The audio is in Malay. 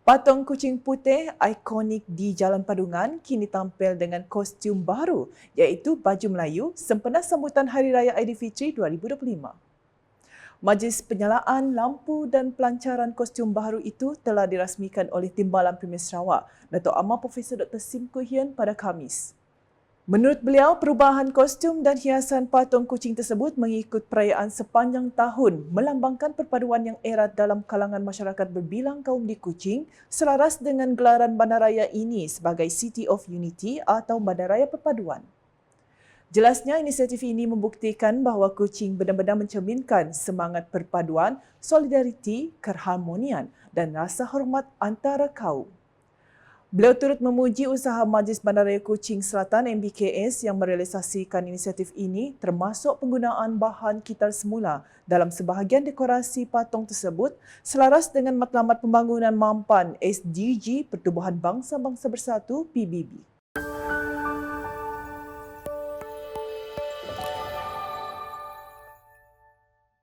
Patung kucing putih ikonik di Jalan Padungan kini tampil dengan kostum baru iaitu baju Melayu sempena sambutan Hari Raya Aidilfitri 2025. Majlis penyalaan lampu dan pelancaran kostum baru itu telah dirasmikan oleh Timbalan Premier Sarawak, Datuk Amar Profesor Dr. Sim Kuhian pada Khamis. Menurut beliau, perubahan kostum dan hiasan patung kucing tersebut mengikut perayaan sepanjang tahun melambangkan perpaduan yang erat dalam kalangan masyarakat berbilang kaum di Kuching selaras dengan gelaran bandaraya ini sebagai City of Unity atau Bandaraya Perpaduan. Jelasnya inisiatif ini membuktikan bahawa Kuching benar-benar mencerminkan semangat perpaduan, solidariti, keharmonian dan rasa hormat antara kaum. Beliau turut memuji usaha Majlis Bandaraya Kuching Selatan MBKS yang merealisasikan inisiatif ini termasuk penggunaan bahan kitar semula dalam sebahagian dekorasi patung tersebut selaras dengan matlamat pembangunan mampan SDG Pertubuhan Bangsa-Bangsa Bersatu PBB.